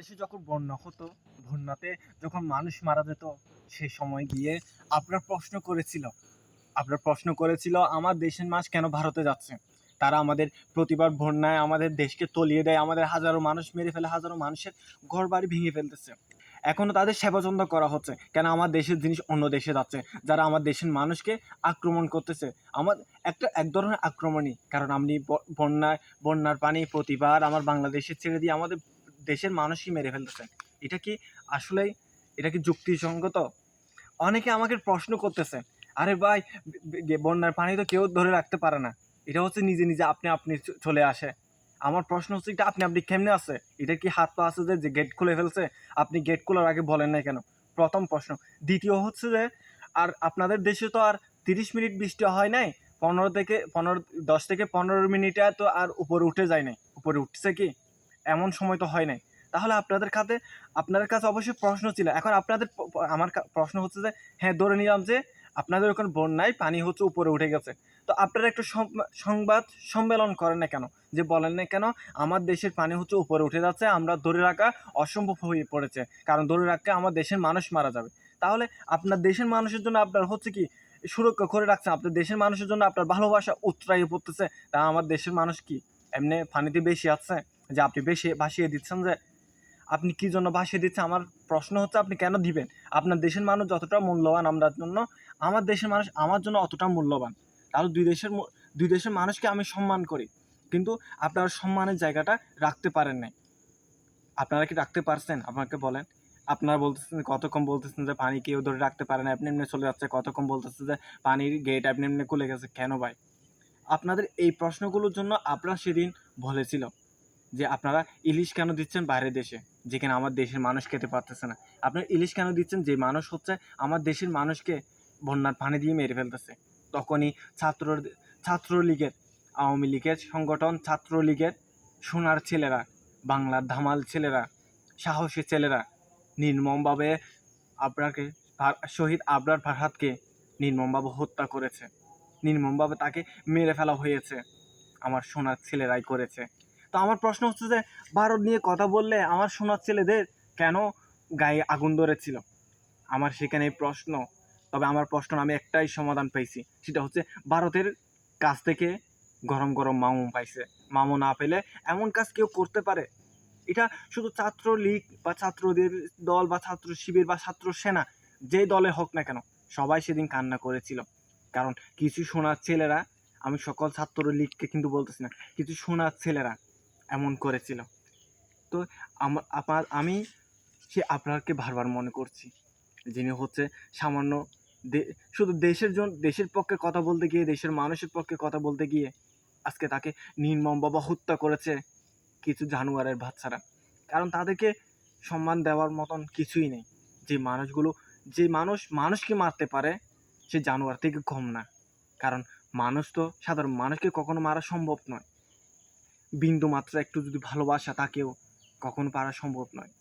দেশে যখন বন্যা হতো, বন্যাতে যখন মানুষ মারা যেত, সে সময় গিয়ে আপনার প্রশ্ন করেছিল, আপনার প্রশ্ন করেছিল, আমার দেশের মাছ কেন ভারতে যাচ্ছে? তারা আমাদের প্রতিবার বন্যায় আমাদের দেশকে তলিয়ে দেয়, আমাদের হাজারো মানুষ মেরে ফেলে, হাজারো মানুষের ঘর বাড়ি ভেঙে ফেলতেছে। এখনও তাদের সেবাযত্ন করা হচ্ছে, কেন আমার দেশের জিনিস অন্য দেশে যাচ্ছে? যারা আমার দেশের মানুষকে আক্রমণ করতেছে, আমার একটা, এক ধরনের আক্রমণই। কারণ আপনি বন্যায়, বন্যার পানি প্রতিবার আমার বাংলাদেশে ছেড়ে দিয়ে আমাদের দেশের মানুষই মেরে ফেলতেছেন এটা কি আসলেই, এটা কি যুক্তিসঙ্গত? অনেকে আমাকে প্রশ্ন করতেছে, আরে ভাই বন্যার পানি তো কেউ ধরে রাখতে পারে না। এটা হচ্ছে নিজে নিজে আপনি আপনি চলে আসে। আমার প্রশ্ন হচ্ছে এটা আপনি আপনি কেমনে আছে? এটা কি হাত পা আছে যে গেট খুলে ফেলছে? আপনি গেট খোলার আগে বলেন না কেন? প্রথম প্রশ্ন। দ্বিতীয় হচ্ছে যে, আর আপনাদের দেশে তো আর তিরিশ মিনিট বৃষ্টি হয় নাই, পনেরো থেকে, পনেরো, দশ থেকে পনেরো মিনিটে তো আর উপরে উঠে যায় নাই। উপরে উঠছে কি? এমন সময় তো হয় নাই। তাহলে আপনাদের কাছে আপনাদের কাছে অবশ্যই প্রশ্ন ছিল। এখন আপনাদের আমার প্রশ্ন হচ্ছে যে হ্যাঁ ধরে নিলাম যে, আপনাদের ওখানে বন্যায় পানি হচ্ছে উপরে উঠে গেছে। তো আপনারা একটু সংবাদ সম্মেলন করেন না কেন? যে বলেন না কেন, আমার দেশের পানি হচ্ছে উপরে উঠে যাচ্ছে, আমরা ধরে রাখা অসম্ভব হয়ে পড়েছে। কারণ ধরে রাখতে আমার দেশের মানুষ মারা যাবে। তাহলে আপনার দেশের মানুষের জন্য আপনার হচ্ছে কি, সুরক্ষা করে রাখছেন আপনার দেশের মানুষের জন্য আপনার ভালোবাসা উত্তরাইয়ে পড়তেছে তা আমার দেশের মানুষ কি, এমনি পানিতে বেশি আছে? যে আপনি বেশি ভাসিয়ে দিচ্ছেন যে আপনি কি জন্য ভাসিয়ে দিচ্ছেন? আমার প্রশ্ন হচ্ছে আপনি কেন দিবেন? আপনার দেশের মানুষ যতটা মূল্যবান আমার জন্য, আমার দেশের মানুষ আমার জন্য অতটা মূল্যবান। তাহলে দুই দেশের দুই দেশের মানুষকে আমি সম্মান করি। কিন্তু আপনারা সম্মানের জায়গাটা রাখতে পারেন নাই। আপনারা কি রাখতে পারছেন? আপনাকে বলেন। আপনারা বলতেছেন, কতক্ষণ বলতেছেন যে পানি কেউ ধরে রাখতে পারে না আপনি এমনি চলে যাচ্ছে। কতক্ষণ বলতেছে যে পানির গেট আপনি এমনি খুলে গেছে? কেন ভাই? আপনাদের এই প্রশ্নগুলোর জন্য আপনারা সেদিন বলেছিল। যে আপনারা ইলিশ কেন দিচ্ছেন বাইরের দেশে যেখানে আমার দেশের মানুষ খেতে পারতেছে না। আপনারা ইলিশ কেন দিচ্ছেন? যে মানুষ হচ্ছে আমার দেশের মানুষকে বন্যার পানি দিয়ে মেরে ফেলতেছে। তখনই ছাত্র, ছাত্রলীগের, আওয়ামী লীগের সংগঠন, ছাত্রলীগের সোনার ছেলেরা, বাংলার ধামাল ছেলেরা, সাহসী ছেলেরা নির্মমভাবে আপনাকে শহীদ আবরার ফারহাদকে নির্মমভাবে হত্যা করেছে। নির্মমভাবে তাকে মেরে ফেলা হয়েছে। আমার সোনার ছেলেরাই করেছে। তো আমার প্রশ্ন হচ্ছে যে, ভারত নিয়ে কথা বললে আমার সোনার ছেলেদের কেন গায়ে আগুন ধরেছিল? আমার সেখানে প্রশ্ন। তবে আমার প্রশ্ন আমি একটাই সমাধান পাইছি সেটা হচ্ছে ভারতের কাছ থেকে গরম গরম মামু পাইছে। মামু না পেলে এমন কাজ কেউ করতে পারে? এটা শুধু ছাত্র লীগ বা ছাত্রদের দল বা ছাত্র শিবির বা ছাত্র সেনা, যে দলে হোক না কেন, সবাই সেদিন কান্না করেছিল। কারণ কিছু সোনার ছেলেরা, আমি সকল ছাত্র লীগকে কিন্তু বলতেছি না, কিছু সোনার ছেলেরা এমন করেছিল। তো আমার আপনার আমি সে আপনাকে বারবার মনে করছি, যিনি হচ্ছে সামান্য শুধু দেশের জন্য দেশের পক্ষে কথা বলতে গিয়ে, দেশের মানুষের পক্ষে কথা বলতে গিয়ে আজকে তাকে নির্মম বাবা হত্যা করেছে কিছু জানুয়ারের বাচ্চারা কারণ তাদেরকে সম্মান দেওয়ার মতন কিছুই নেই। যে মানুষগুলো, যে মানুষ, মানুষকে মারতে পারে, সে জানোয়ার থেকে কম না। কারণ মানুষ তো সাধারণ, মানুষকে কখনো মারা সম্ভব নয়। বিন্দু মাত্রা একটু যদি ভালোবাসা তাকেও কখনো পারা সম্ভব নয়।